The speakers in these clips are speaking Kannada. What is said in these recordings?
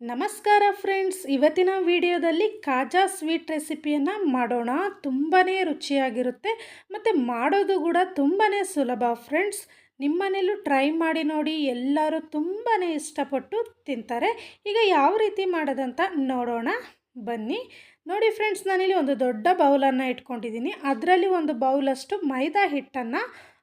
ನಮಸ್ಕಾರ ಫ್ರೆಂಡ್ಸ್ ಇವತ್ತಿನ ವಿಡಿಯೋದಲ್ಲಿ ಕಾಜಾ ಸ್ವೀಟ್ ರೆಸಿಪಿಯನ್ನು ಮಾಡೋಣ. ತುಂಬಾ ರುಚಿಯಾಗಿರುತ್ತೆ. ಮತ್ತು ಮಾಡೋದು ಕೂಡ ತುಂಬಾ ಸುಲಭ ಫ್ರೆಂಡ್ಸ್ ನಿಮ್ಮನೇಲೂ ಟ್ರೈ ಮಾಡಿ ನೋಡಿ. ಎಲ್ಲರೂ ತುಂಬಾ ಇಷ್ಟಪಟ್ಟು ತಿಂತಾರೆ. ಈಗ ಯಾವ ರೀತಿ ಮಾಡೋದಂತ ನೋಡೋಣ. ಬನ್ನಿ. ನೋಡಿ ಫ್ರೆಂಡ್ಸ್ ನಾನಿಲ್ಲಿ ಒಂದು ದೊಡ್ಡ ಬೌಲನ್ನು ಇಟ್ಕೊಂಡಿದ್ದೀನಿ. ಅದರಲ್ಲಿ ಒಂದು ಬೌಲಷ್ಟು ಮೈದಾ ಹಿಟ್ಟನ್ನು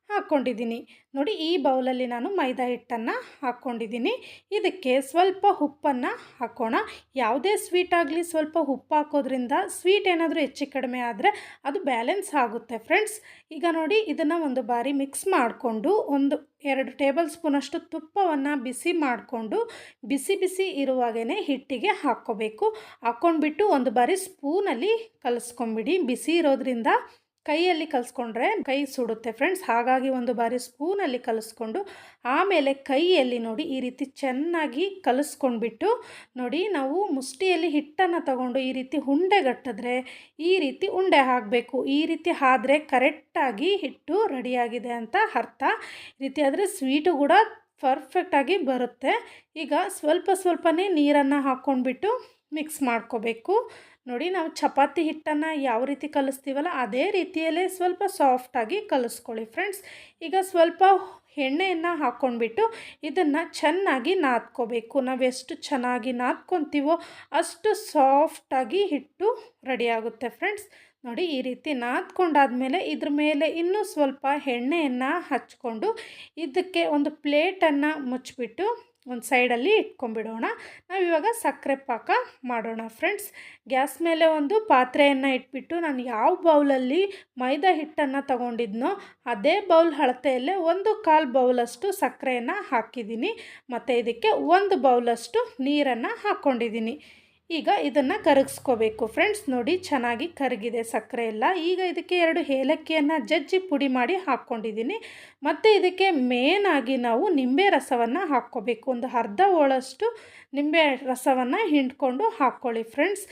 ಹಾಕ್ಕೊಂಡಿದ್ದೀನಿ ನೋಡಿ, ಈ ಬೌಲಲ್ಲಿ ನಾನು ಮೈದಾ ಹಿಟ್ಟನ್ನು ಹಾಕ್ಕೊಂಡಿದ್ದೀನಿ ಇದಕ್ಕೆ ಸ್ವಲ್ಪ ಉಪ್ಪನ್ನು ಹಾಕೋಣ. ಯಾವುದೇ ಸ್ವೀಟ್ ಆಗಲಿ ಸ್ವಲ್ಪ ಉಪ್ಪು ಹಾಕೋದ್ರಿಂದ ಸ್ವೀಟ್ ಏನಾದರೂ ಹೆಚ್ಚು ಕಡಿಮೆ ಆದರೆ ಅದು ಬ್ಯಾಲೆನ್ಸ್ ಆಗುತ್ತೆ ಫ್ರೆಂಡ್ಸ್. ಈಗ ನೋಡಿ, ಇದನ್ನು ಒಂದು ಬಾರಿ ಮಿಕ್ಸ್ ಮಾಡಿಕೊಂಡು ಒಂದು ಎರಡು ಟೇಬಲ್ ಸ್ಪೂನಷ್ಟು ತುಪ್ಪವನ್ನು ಬಿಸಿ ಮಾಡಿಕೊಂಡು ಬಿಸಿ ಬಿಸಿ ಇರುವಾಗೇ ಹಿಟ್ಟಿಗೆ ಹಾಕ್ಕೋಬೇಕು. ಹಾಕ್ಕೊಂಡ್ಬಿಟ್ಟು ಒಂದು ಬಾರಿ ಸ್ಪೂನಲ್ಲಿ ಕಲಿಸ್ಕೊಂಬಿಡಿ. ಬಿಸಿ ಇರೋದ್ರಿಂದ ಕೈಯಲ್ಲಿ ಕಲಿಸ್ಕೊಂಡ್ರೆ ಕೈ ಸುಡುತ್ತೆ ಫ್ರೆಂಡ್ಸ್. ಹಾಗಾಗಿ ಒಂದು ಬಾರಿ ಸ್ಪೂನಲ್ಲಿ ಕಲಿಸ್ಕೊಂಡು ಆಮೇಲೆ ಕೈಯಲ್ಲಿ ನೋಡಿ ಈ ರೀತಿ ಚೆನ್ನಾಗಿ ಕಲಿಸ್ಕೊಂಡ್ಬಿಟ್ಟು ನೋಡಿ ನಾವು ಮುಷ್ಟಿಯಲ್ಲಿ ಹಿಟ್ಟನ್ನು ತಗೊಂಡು ಈ ರೀತಿ ಉಂಡೆಗಟ್ಟಿದ್ರೆ ಈ ರೀತಿ ಉಂಡೆ ಹಾಕಬೇಕು. ಈ ರೀತಿ ಆದರೆ ಕರೆಕ್ಟಾಗಿ ಹಿಟ್ಟು ರೆಡಿಯಾಗಿದೆ ಅಂತ ಅರ್ಥ. ಈ ರೀತಿ ಆದರೆ ಸ್ವೀಟು ಕೂಡ ಪರ್ಫೆಕ್ಟಾಗಿ ಬರುತ್ತೆ. ಈಗ ಸ್ವಲ್ಪ ಸ್ವಲ್ಪನೇ ನೀರನ್ನು ಹಾಕ್ಕೊಂಡ್ಬಿಟ್ಟು ಮಿಕ್ಸ್ ಮಾಡ್ಕೋಬೇಕು. ನೋಡಿ ನಾವು ಚಪಾತಿ ಹಿಟ್ಟನ್ನು ಯಾವ ರೀತಿ ಕಲಿಸ್ತೀವಲ್ಲ ಅದೇ ರೀತಿಯಲ್ಲೇ ಸ್ವಲ್ಪ ಸಾಫ್ಟಾಗಿ ಕಲಿಸ್ಕೊಳ್ಳಿ ಫ್ರೆಂಡ್ಸ್ ಈಗ ಸ್ವಲ್ಪ ಎಣ್ಣೆಯನ್ನು ಹಾಕ್ಕೊಂಡ್ಬಿಟ್ಟು ಇದನ್ನು ಚೆನ್ನಾಗಿ ನಾದ್ಕೋಬೇಕು. ನಾವು ಎಷ್ಟು ಚೆನ್ನಾಗಿ ನಾದ್ಕೊತೀವೋ ಅಷ್ಟು ಸಾಫ್ಟಾಗಿ ಹಿಟ್ಟು ರೆಡಿಯಾಗುತ್ತೆ ಫ್ರೆಂಡ್ಸ್ ನೋಡಿ ಈ ರೀತಿ ನಾದ್ಕೊಂಡಾದಮೇಲೆ ಇದ್ರ ಮೇಲೆ ಇನ್ನೂ ಸ್ವಲ್ಪ ಎಣ್ಣೆಯನ್ನು ಹಚ್ಕೊಂಡು ಇದಕ್ಕೆ ಒಂದು ಪ್ಲೇಟನ್ನು ಮುಚ್ಚಿಬಿಟ್ಟು ಒಂದು ಸೈಡಲ್ಲಿ ಇಟ್ಕೊಂಡ್ಬಿಡೋಣ ನಾವು ಇವಾಗ ಸಕ್ಕರೆ ಪಾಕ ಮಾಡೋಣ ಫ್ರೆಂಡ್ಸ್. ಗ್ಯಾಸ್ ಮೇಲೆ ಒಂದು ಪಾತ್ರೆಯನ್ನು ಇಟ್ಬಿಟ್ಟು ನಾನು ಯಾವ ಬೌಲಲ್ಲಿ ಮೈದಾ ಹಿಟ್ಟನ್ನು ತಗೊಂಡಿದ್ನೋ ಅದೇ ಬೌಲ್ ಅಳತೆಯಲ್ಲೇ ಒಂದು ಕಾಲು ಬೌಲಷ್ಟು ಸಕ್ಕರೆಯನ್ನು ಹಾಕಿದ್ದೀನಿ. ಮತ್ತು ಇದಕ್ಕೆ ಒಂದು ಬೌಲಷ್ಟು ನೀರನ್ನು ಹಾಕ್ಕೊಂಡಿದ್ದೀನಿ. ಈಗ ಇದನ್ನು ಕರಗಿಸ್ಕೋಬೇಕು. ಫ್ರೆಂಡ್ಸ್ ನೋಡಿ ಚೆನ್ನಾಗಿ ಕರಗಿದೆ ಸಕ್ಕರೆ ಎಲ್ಲ. ಈಗ ಇದಕ್ಕೆ ಎರಡು ಏಲಕ್ಕಿಯನ್ನು ಜಜ್ಜಿ ಪುಡಿ ಮಾಡಿ ಹಾಕ್ಕೊಂಡಿದ್ದೀನಿ. ಮತ್ತು ಇದಕ್ಕೆ ಮೇನಾಗಿ ನಾವು ನಿಂಬೆ ರಸವನ್ನು ಹಾಕ್ಕೋಬೇಕು. ಒಂದು ಅರ್ಧ ಹೋಳಷ್ಟು ನಿಂಬೆ ರಸವನ್ನು ಹಿಂಡ್ಕೊಂಡು ಹಾಕ್ಕೊಳ್ಳಿ ಫ್ರೆಂಡ್ಸ್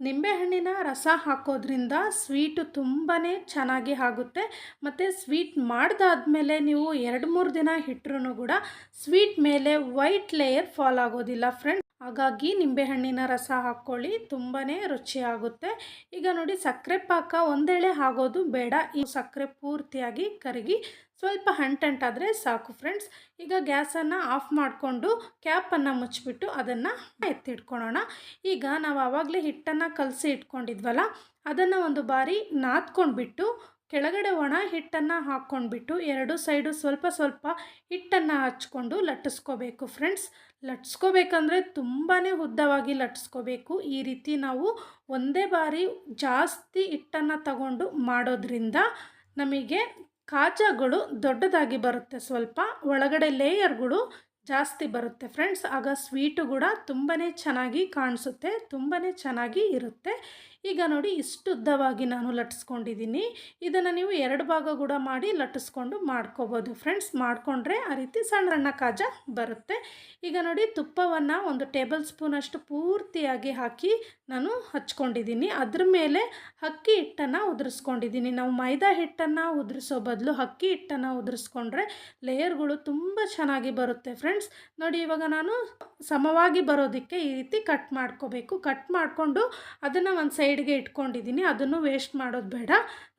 ನಿಂಬೆಹಣ್ಣಿನ ರಸ ಹಾಕೋದ್ರಿಂದ ಸ್ವೀಟು ತುಂಬಾ ಚೆನ್ನಾಗಿ ಆಗುತ್ತೆ. ಮತ್ತು ಸ್ವೀಟ್ ಮಾಡಿದಾದ್ಮೇಲೆ ನೀವು ಎರಡು ಮೂರು ದಿನ ಇಟ್ಟರೂ ಕೂಡ ಸ್ವೀಟ್ ಮೇಲೆ ವೈಟ್ ಲೇಯರ್ ಫಾಲ್ ಆಗೋದಿಲ್ಲ ಫ್ರೆಂಡ್ಸ್ ಹಾಗಾಗಿ ನಿಂಬೆಹಣ್ಣಿನ ರಸ ಹಾಕ್ಕೊಳ್ಳಿ ತುಂಬಾ ರುಚಿಯಾಗುತ್ತೆ. ಈಗ ನೋಡಿ, ಸಕ್ಕರೆ ಪಾಕ ಒಂದೇಳೆ ಆಗೋದು ಬೇಡ. ಈ ಸಕ್ಕರೆ ಪೂರ್ತಿಯಾಗಿ ಕರಗಿ ಸ್ವಲ್ಪ ಹಂಟಂಟಾದರೆ ಸಾಕು ಫ್ರೆಂಡ್ಸ್ ಈಗ ಗ್ಯಾಸನ್ನು ಆಫ್ ಮಾಡಿಕೊಂಡು ಕ್ಯಾಪನ್ನು ಮುಚ್ಚಿಬಿಟ್ಟು ಅದನ್ನು ಎತ್ತಿಟ್ಕೊಳ್ಳೋಣ. ಈಗ ನಾವು ಆವಾಗಲೇ ಹಿಟ್ಟನ್ನು ಕಲಸಿ ಇಟ್ಕೊಂಡಿದ್ವಲ್ಲ, ಅದನ್ನು ಒಂದು ಬಾರಿ ನಾದ್ಕೊಂಡ್ಬಿಟ್ಟು ಕೆಳಗಡೆ ಒಣ ಹಿಟ್ಟನ್ನು ಹಾಕ್ಕೊಂಡ್ಬಿಟ್ಟು ಎರಡು ಸೈಡು ಸ್ವಲ್ಪ ಸ್ವಲ್ಪ ಹಿಟ್ಟನ್ನು ಹಚ್ಕೊಂಡು ಲಟ್ಟಿಸ್ಕೋಬೇಕು. ಫ್ರೆಂಡ್ಸ್ ಲಟ್ಸ್ಕೋಬೇಕಂದ್ರೆ ತುಂಬಾ ಉದ್ದವಾಗಿ ಲಟ್ಸ್ಕೋಬೇಕು ಈ ರೀತಿ ನಾವು ಒಂದೇ ಬಾರಿ ಜಾಸ್ತಿ ಹಿಟ್ಟನ್ನು ತಗೊಂಡು ಮಾಡೋದ್ರಿಂದ ನಮಗೆ ಕಾಜಗಳು ದೊಡ್ಡದಾಗಿ ಬರುತ್ತೆ. ಸ್ವಲ್ಪ ಒಳಗಡೆ ಲೇಯರ್ಗಳು ಜಾಸ್ತಿ ಬರುತ್ತೆ. ಫ್ರೆಂಡ್ಸ್, ಆಗ ಸ್ವೀಟು ಕೂಡ ತುಂಬಾ ಚೆನ್ನಾಗಿ ಕಾಣಿಸುತ್ತೆ ತುಂಬಾ ಚೆನ್ನಾಗಿ ಇರುತ್ತೆ. ಈಗ ನೋಡಿ ಇಷ್ಟು ಉದ್ದವಾಗಿ ನಾನು ಲಟ್ಟಿಸ್ಕೊಂಡಿದ್ದೀನಿ. ಇದನ್ನು ನೀವು ಎರಡು ಭಾಗ ಕೂಡ ಮಾಡಿ ಲಟ್ಟಿಸ್ಕೊಂಡು ಮಾಡ್ಕೋಬೋದು. ಫ್ರೆಂಡ್ಸ್ ಮಾಡಿಕೊಂಡ್ರೆ ಆ ರೀತಿ ಸಣ್ಣ ಸಣ್ಣ ಕಾಜ ಬರುತ್ತೆ. ಈಗ ನೋಡಿ ತುಪ್ಪವನ್ನು ಒಂದು ಟೇಬಲ್ ಸ್ಪೂನಷ್ಟು ಪೂರ್ತಿಯಾಗಿ ಹಾಕಿ ನಾನು ಹಚ್ಕೊಂಡಿದ್ದೀನಿ. ಅದ್ರ ಮೇಲೆ ಅಕ್ಕಿ ಹಿಟ್ಟನ್ನು ಉದುರಿಸ್ಕೊಂಡಿದ್ದೀನಿ. ನಾವು ಮೈದಾ ಹಿಟ್ಟನ್ನು ಉದುರಿಸೋ ಬದಲು ಅಕ್ಕಿ ಹಿಟ್ಟನ್ನು ಉದುರಿಸ್ಕೊಂಡ್ರೆ ಲೇಯರ್ಗಳು ತುಂಬ ಚೆನ್ನಾಗಿ ಬರುತ್ತೆ. ಫ್ರೆಂಡ್ಸ್ ನೋಡಿ ಇವಾಗ ನಾನು ಸಮವಾಗಿ ಬರೋದಕ್ಕೆ ಈ ರೀತಿ ಕಟ್ ಮಾಡ್ಕೋಬೇಕು. ಕಟ್ ಮಾಡಿಕೊಂಡು ಅದನ್ನು ಒಂದು ಸೈಡ್ಗೆ ಇಟ್ಕೊಂಡಿದ್ದೀನಿ, ಅದನ್ನು ವೇಸ್ಟ್ ಮಾಡೋದು ಬೇಡ.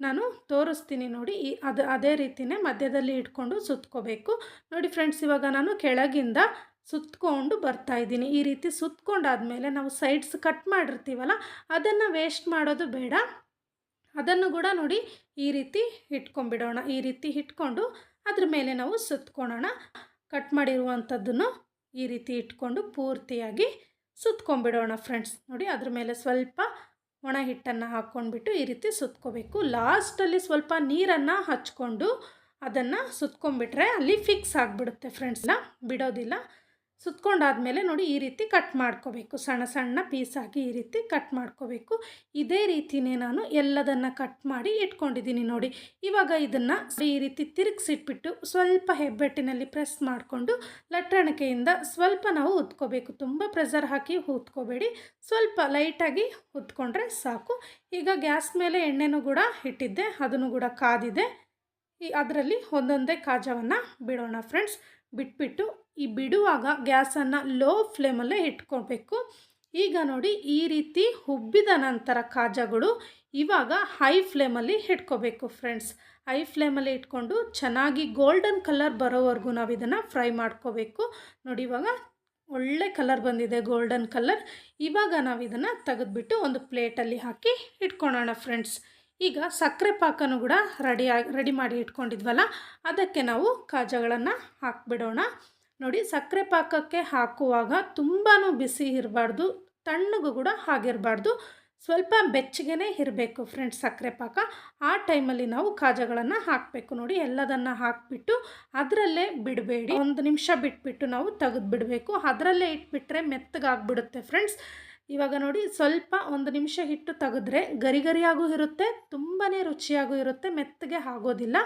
ನಾನು ತೋರಿಸ್ತೀನಿ ನೋಡಿ, ಈ ಅದು, ಅದೇ ರೀತಿಯೇ ಮಧ್ಯದಲ್ಲಿ ಇಟ್ಕೊಂಡು ಸುತ್ಕೋಬೇಕು. ನೋಡಿ ಫ್ರೆಂಡ್ಸ್ ಇವಾಗ ನಾನು ಕೆಳಗಿಂದ ಸುತ್ಕೊಂಡು ಬರ್ತಾ ಇದ್ದೀನಿ. ಈ ರೀತಿ ಸುತ್ಕೊಂಡಾದಮೇಲೆ ನಾವು ಸೈಡ್ಸ್ ಕಟ್ ಮಾಡಿರ್ತೀವಲ್ಲ, ಅದನ್ನು ವೇಸ್ಟ್ ಮಾಡೋದು ಬೇಡ. ಅದನ್ನು ಕೂಡ ನೋಡಿ ಈ ರೀತಿ ಇಟ್ಕೊಂಡ್ಬಿಡೋಣ. ಈ ರೀತಿ ಇಟ್ಕೊಂಡು ಅದ್ರ ಮೇಲೆ ನಾವು ಸುತ್ಕೊಳ್ಳೋಣ ಕಟ್ ಮಾಡಿರುವಂಥದ್ದನ್ನು ಈ ರೀತಿ ಇಟ್ಕೊಂಡು ಪೂರ್ತಿಯಾಗಿ ಸುತ್ಕೊಂಡ್ಬಿಡೋಣ ಫ್ರೆಂಡ್ಸ್ ನೋಡಿ ಅದ್ರ ಮೇಲೆ ಸ್ವಲ್ಪ ಒಣ ಹಿಟ್ಟನ್ನು ಹಾಕ್ಕೊಂಡ್ಬಿಟ್ಟು ಈ ರೀತಿ ಸುತ್ಕೋಬೇಕು. ಲಾಸ್ಟಲ್ಲಿ ಸ್ವಲ್ಪ ನೀರನ್ನು ಹಚ್ಕೊಂಡು ಅದನ್ನು ಸುತ್ಕೊಂಡ್ಬಿಟ್ರೆ ಅಲ್ಲಿ ಫಿಕ್ಸ್ ಆಗಿಬಿಡುತ್ತೆ ಫ್ರೆಂಡ್ಸ್ನ ಬಿಡೋದಿಲ್ಲ. ಸುತ್ಕೊಂಡಾದಮೇಲೆ ನೋಡಿ ಈ ರೀತಿ ಕಟ್ ಮಾಡ್ಕೋಬೇಕು. ಸಣ್ಣ ಸಣ್ಣ ಪೀಸಾಗಿ ಈ ರೀತಿ ಕಟ್ ಮಾಡ್ಕೋಬೇಕು. ಇದೇ ರೀತಿಯೇ ನಾನು ಎಲ್ಲದನ್ನು ಕಟ್ ಮಾಡಿ ಇಟ್ಕೊಂಡಿದ್ದೀನಿ ನೋಡಿ. ಇವಾಗ ಇದನ್ನು ಈ ರೀತಿ ತಿರುಗಿಸಿಟ್ಬಿಟ್ಟು ಸ್ವಲ್ಪ ಹೆಬ್ಬೆಟ್ಟಿನಲ್ಲಿ ಪ್ರೆಸ್ ಮಾಡಿಕೊಂಡು ಲಟ್ಟಣಿಕೆಯಿಂದ ಸ್ವಲ್ಪ ನಾವು ಉತ್ಕೋಬೇಕು. ತುಂಬ ಪ್ರೆಸರ್ ಹಾಕಿ ಉತ್ಕೋಬೇಡಿ. ಸ್ವಲ್ಪ ಲೈಟಾಗಿ ಉತ್ಕೊಂಡ್ರೆ ಸಾಕು. ಈಗ ಗ್ಯಾಸ್ ಮೇಲೆ ಎಣ್ಣೆನೂ ಕೂಡ ಇಟ್ಟಿದ್ದೆ, ಅದನ್ನು ಕೂಡ ಕಾದಿದೆ. ಅದರಲ್ಲಿ ಒಂದೊಂದೇ ಕಾಜವನ್ನು ಬಿಡೋಣ ಫ್ರೆಂಡ್ಸ್ ಬಿಟ್ಬಿಟ್ಟು ಈ ಬಿಡುವಾಗ ಗ್ಯಾಸನ್ನು ಲೋ ಫ್ಲೇಮಲ್ಲೇ ಇಟ್ಕೊಳ್ಬೇಕು ಈಗ ನೋಡಿ ಈ ರೀತಿ ಹುಬ್ಬಿದ ನಂತರ ಕಾಜಗಳು ಇವಾಗ ಹೈ ಫ್ಲೇಮಲ್ಲಿ ಇಟ್ಕೋಬೇಕು ಫ್ರೆಂಡ್ಸ್. ಹೈ ಫ್ಲೇಮಲ್ಲಿ ಇಟ್ಕೊಂಡು ಚೆನ್ನಾಗಿ ಗೋಲ್ಡನ್ ಕಲರ್ ಬರೋವರೆಗೂ ನಾವು ಇದನ್ನು ಫ್ರೈ ಮಾಡ್ಕೋಬೇಕು. ನೋಡಿ ಇವಾಗ ಒಳ್ಳೆ ಕಲರ್ ಬಂದಿದೆ ಗೋಲ್ಡನ್ ಕಲರ್. ಇವಾಗ ನಾವು ಇದನ್ನು ತೆಗೆದುಬಿಟ್ಟು ಒಂದು ಪ್ಲೇಟಲ್ಲಿ ಹಾಕಿ ಇಟ್ಕೊಳ್ಳೋಣ ಫ್ರೆಂಡ್ಸ್. ಈಗ ಸಕ್ಕರೆ ಪಾಕನೂ ಕೂಡ ರೆಡಿಯಾಗಿ ರೆಡಿ ಮಾಡಿ ಇಟ್ಕೊಂಡಿದ್ವಲ್ಲ, ಅದಕ್ಕೆ ನಾವು ಕಾಜಗಳನ್ನು ಹಾಕಿಬಿಡೋಣ. ನೋಡಿ, ಸಕ್ಕರೆ ಪಾಕಕ್ಕೆ ಹಾಕುವಾಗ ತುಂಬಾ ಬಿಸಿ ಇರಬಾರ್ದು, ತಣ್ಣಗೂ ಕೂಡ ಆಗಿರಬಾರ್ದು ಸ್ವಲ್ಪ ಬೆಚ್ಚಗೆನೇ ಇರಬೇಕು ಫ್ರೆಂಡ್ಸ್ ಸಕ್ಕರೆ ಪಾಕ. ಆ ಟೈಮಲ್ಲಿ ನಾವು ಕಾಜಗಳನ್ನು ಹಾಕಬೇಕು. ನೋಡಿ, ಎಲ್ಲದನ್ನು ಹಾಕಿಬಿಟ್ಟು ಅದರಲ್ಲೇ ಬಿಡಬೇಡಿ. ಒಂದು ನಿಮಿಷ ಬಿಟ್ಬಿಟ್ಟು ನಾವು ತೆಗೆದು ಬಿಡಬೇಕು ಅದರಲ್ಲೇ ಇಟ್ಬಿಟ್ರೆ ಮೆತ್ತಗಾಗ್ಬಿಡುತ್ತೆ ಫ್ರೆಂಡ್ಸ್. ಇವಾಗ ನೋಡಿ ಸ್ವಲ್ಪ ಒಂದು ನಿಮಿಷ ಹಿಟ್ಟು ತೆಗೆದ್ರೆ ಗರಿ ಗರಿಯಾಗೂ ಇರುತ್ತೆ ತುಂಬಾ ರುಚಿಯಾಗೂ ಇರುತ್ತೆ, ಮೆತ್ತಗೆ ಆಗೋದಿಲ್ಲ.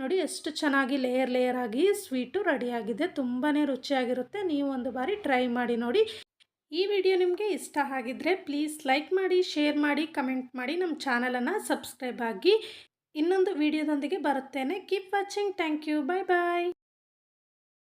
ನೋಡಿ ಎಷ್ಟು ಚೆನ್ನಾಗಿ ಲೇಯರ್ ಲೇಯರ್ ಆಗಿ ಸ್ವೀಟು ರೆಡಿಯಾಗಿದೆ ತುಂಬಾ ರುಚಿಯಾಗಿರುತ್ತೆ. ನೀವು ಒಂದು ಬಾರಿ ಟ್ರೈ ಮಾಡಿ ನೋಡಿ. ಈ ವಿಡಿಯೋ ನಿಮಗೆ ಇಷ್ಟ ಆಗಿದ್ರೆ ಪ್ಲೀಸ್ ಲೈಕ್ ಮಾಡಿ ಶೇರ್ ಮಾಡಿ ಕಮೆಂಟ್ ಮಾಡಿ ನಮ್ಮ ಚಾನಲನ್ನು ಸಬ್ಸ್ಕ್ರೈಬ್ ಆಗಿ. ಇನ್ನೊಂದು ವಿಡಿಯೋದೊಂದಿಗೆ ಬರುತ್ತೇನೆ. Keep watching thank you bye bye